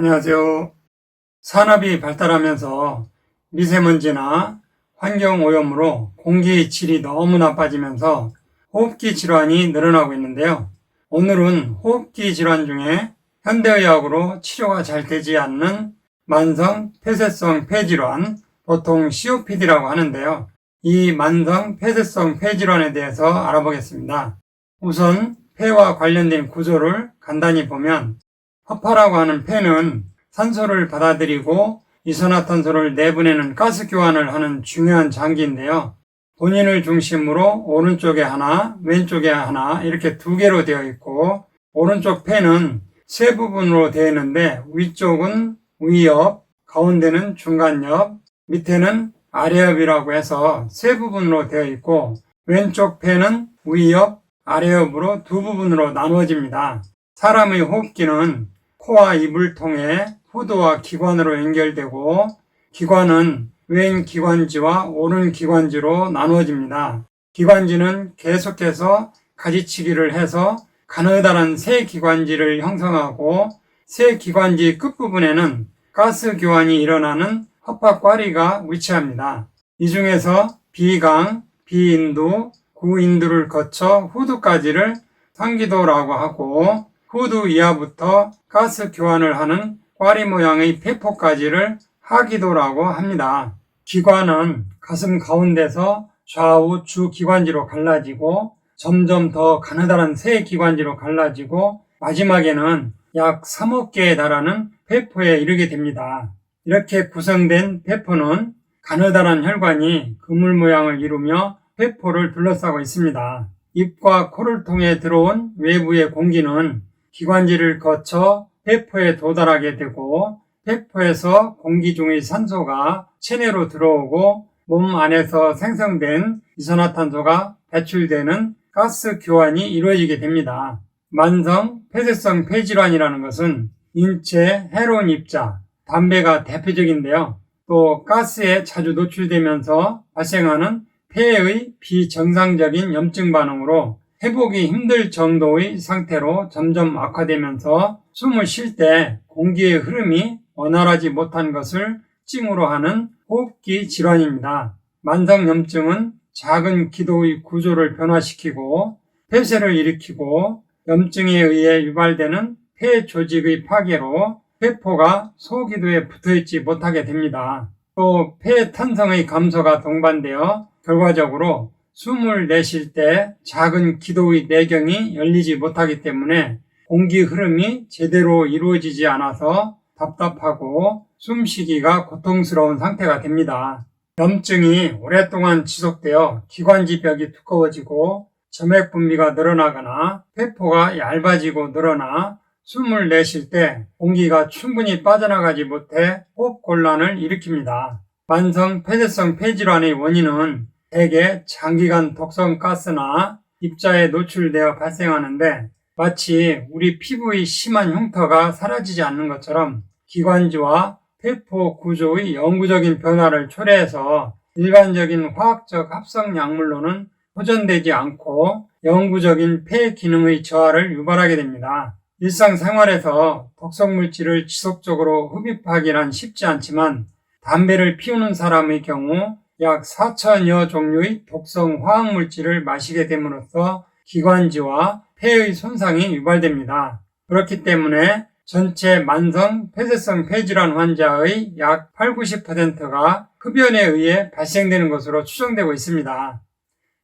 안녕하세요. 산업이 발달하면서 미세먼지나 환경오염으로 공기의 질이 너무 나빠지면서 호흡기 질환이 늘어나고 있는데요. 오늘은 호흡기 질환 중에 현대의학으로 치료가 잘 되지 않는 만성 폐쇄성 폐질환, 보통 COPD라고 하는데요. 이 만성 폐쇄성 폐질환에 대해서 알아보겠습니다. 우선 폐와 관련된 구조를 간단히 보면 허파라고 하는 폐는 산소를 받아들이고 이산화탄소를 내보내는 가스 교환을 하는 중요한 장기인데요. 본인을 중심으로 오른쪽에 하나, 왼쪽에 하나 이렇게 두 개로 되어 있고 오른쪽 폐는 세 부분으로 되어 있는데 위쪽은 위엽, 가운데는 중간엽, 밑에는 아래엽이라고 해서 세 부분으로 되어 있고 왼쪽 폐는 위엽, 아래엽으로 두 부분으로 나누어집니다. 사람의 호흡기는 코와 입을 통해 후두와 기관으로 연결되고 기관은 왼 기관지와 오른 기관지로 나누어집니다. 기관지는 계속해서 가지치기를 해서 가느다란 새 기관지를 형성하고 새 기관지 끝부분에는 가스 교환이 일어나는 허파과리가 위치합니다. 이 중에서 비강, 비인두, 구인두를 거쳐 후두까지를 상기도라고 하고 후두 이하부터 가스 교환을 하는 꽈리 모양의 폐포까지를 하기도라고 합니다. 기관은 가슴 가운데서 좌우 주 기관지로 갈라지고 점점 더 가느다란 새 기관지로 갈라지고 마지막에는 약 3억 개에 달하는 폐포에 이르게 됩니다. 이렇게 구성된 폐포는 가느다란 혈관이 그물 모양을 이루며 폐포를 둘러싸고 있습니다. 입과 코를 통해 들어온 외부의 공기는 기관지를 거쳐 폐포에 도달하게 되고 폐포에서 공기 중의 산소가 체내로 들어오고 몸 안에서 생성된 이산화탄소가 배출되는 가스 교환이 이루어지게 됩니다. 만성 폐쇄성 폐질환이라는 것은 인체 해로운 입자, 담배가 대표적인데요. 또 가스에 자주 노출되면서 발생하는 폐의 비정상적인 염증 반응으로 회복이 힘들 정도의 상태로 점점 악화되면서 숨을 쉴 때 공기의 흐름이 원활하지 못한 것을 찡으로 하는 호흡기 질환입니다. 만성염증은 작은 기도의 구조를 변화시키고 폐쇄를 일으키고 염증에 의해 유발되는 폐 조직의 파괴로 폐포가 소기도에 붙어있지 못하게 됩니다. 또 폐 탄성의 감소가 동반되어 결과적으로 숨을 내쉴 때 작은 기도의 내경이 열리지 못하기 때문에 공기 흐름이 제대로 이루어지지 않아서 답답하고 숨쉬기가 고통스러운 상태가 됩니다. 염증이 오랫동안 지속되어 기관지벽이 두꺼워지고 점액 분비가 늘어나거나 폐포가 얇아지고 늘어나 숨을 내쉴 때 공기가 충분히 빠져나가지 못해 호흡 곤란을 일으킵니다. 만성 폐쇄성 폐질환의 원인은 대개 장기간 독성 가스나 입자에 노출되어 발생하는데 마치 우리 피부의 심한 흉터가 사라지지 않는 것처럼 기관지와 폐포 구조의 영구적인 변화를 초래해서 일반적인 화학적 합성 약물로는 호전되지 않고 영구적인 폐 기능의 저하를 유발하게 됩니다. 일상생활에서 독성 물질을 지속적으로 흡입하기란 쉽지 않지만 담배를 피우는 사람의 경우 약 4천여 종류의 독성 화학 물질을 마시게 됨으로써 기관지와 폐의 손상이 유발됩니다. 그렇기 때문에 전체 만성 폐쇄성 폐질환 환자의 약 8, 90%가 흡연에 의해 발생되는 것으로 추정되고 있습니다.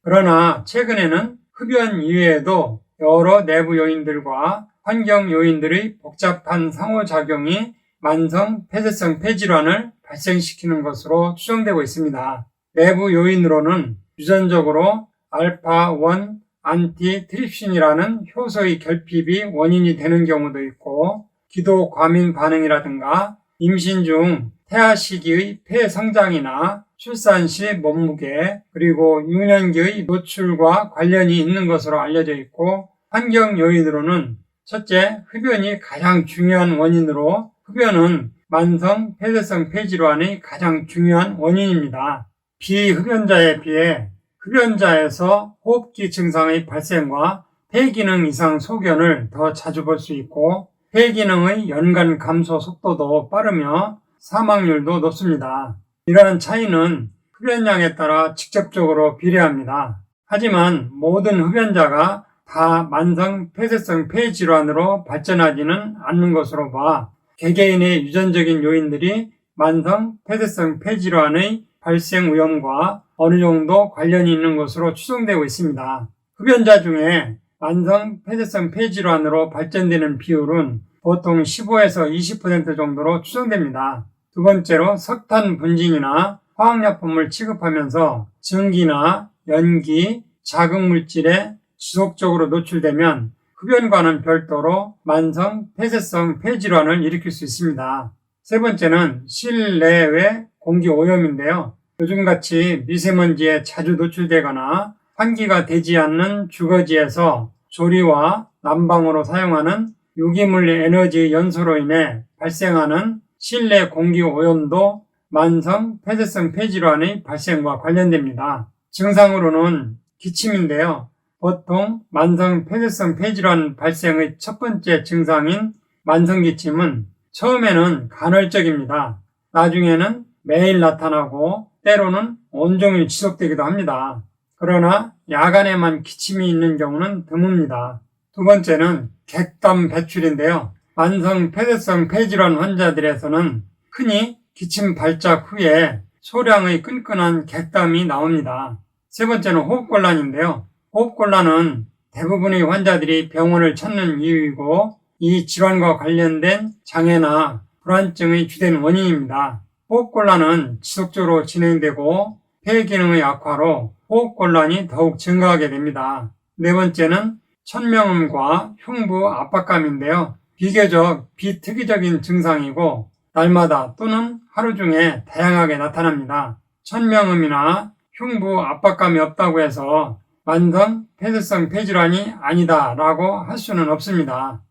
그러나 최근에는 흡연 이외에도 여러 내부 요인들과 환경 요인들의 복잡한 상호작용이 만성 폐쇄성 폐질환을 발생시키는 것으로 추정되고 있습니다. 내부 요인으로는 유전적으로 알파-1 안티 트립신이라는 효소의 결핍이 원인이 되는 경우도 있고 기도 과민 반응이라든가 임신 중 태아 시기의 폐 성장이나 출산 시 몸무게 그리고 유년기의 노출과 관련이 있는 것으로 알려져 있고 환경 요인으로는 첫째 흡연이 가장 중요한 원인으로 흡연은 만성 폐쇄성 폐질환의 가장 중요한 원인입니다. 비흡연자에 비해 흡연자에서 호흡기 증상의 발생과 폐기능 이상 소견을 더 자주 볼 수 있고 폐기능의 연간 감소 속도도 빠르며 사망률도 높습니다. 이러한 차이는 흡연량에 따라 직접적으로 비례합니다. 하지만 모든 흡연자가 다 만성 폐쇄성 폐질환으로 발전하지는 않는 것으로 봐 개개인의 유전적인 요인들이 만성 폐쇄성 폐질환의 발생 위험과 어느 정도 관련이 있는 것으로 추정되고 있습니다. 흡연자 중에 만성 폐쇄성 폐질환으로 발전되는 비율은 보통 15에서 20% 정도로 추정됩니다. 두 번째로 석탄 분진이나 화학약품을 취급하면서 증기나 연기, 자극물질에 지속적으로 노출되면 흡연과는 별도로 만성 폐쇄성 폐질환을 일으킬 수 있습니다. 세 번째는 실내외 공기 오염인데요. 요즘같이 미세먼지에 자주 노출되거나 환기가 되지 않는 주거지에서 조리와 난방으로 사용하는 유기물 에너지 연소로 인해 발생하는 실내 공기 오염도 만성 폐쇄성 폐질환의 발생과 관련됩니다. 증상으로는 기침인데요. 보통 만성 폐쇄성 폐질환 발생의 첫 번째 증상인 만성 기침은 처음에는 간헐적입니다. 나중에는 매일 나타나고 때로는 온종일 지속되기도 합니다. 그러나 야간에만 기침이 있는 경우는 드뭅니다. 두 번째는 객담 배출인데요. 만성 폐쇄성 폐질환 환자들에서는 흔히 기침 발작 후에 소량의 끈끈한 객담이 나옵니다. 세 번째는 호흡곤란인데요. 호흡곤란은 대부분의 환자들이 병원을 찾는 이유이고 이 질환과 관련된 장애나 불안증의 주된 원인입니다. 호흡곤란은 지속적으로 진행되고 폐 기능의 악화로 호흡곤란이 더욱 증가하게 됩니다. 네 번째는 천명음과 흉부 압박감인데요. 비교적 비특이적인 증상이고 날마다 또는 하루 중에 다양하게 나타납니다. 천명음이나 흉부 압박감이 없다고 해서 만성 폐쇄성 폐질환이 아니다 라고 할 수는 없습니다.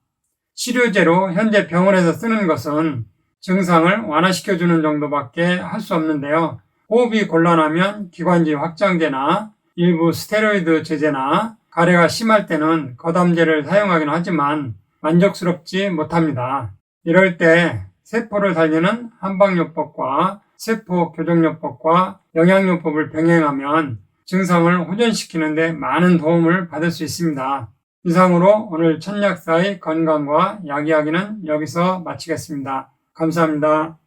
치료제로 현재 병원에서 쓰는 것은 증상을 완화시켜주는 정도밖에 할 수 없는데요. 호흡이 곤란하면 기관지 확장제나 일부 스테로이드 제제나 가래가 심할 때는 거담제를 사용하긴 하지만 만족스럽지 못합니다. 이럴 때 세포를 살리는 한방요법과 세포 교정요법과 영양요법을 병행하면 증상을 호전시키는데 많은 도움을 받을 수 있습니다. 이상으로 오늘 천약사의 건강과 약 이야기는 여기서 마치겠습니다. 감사합니다.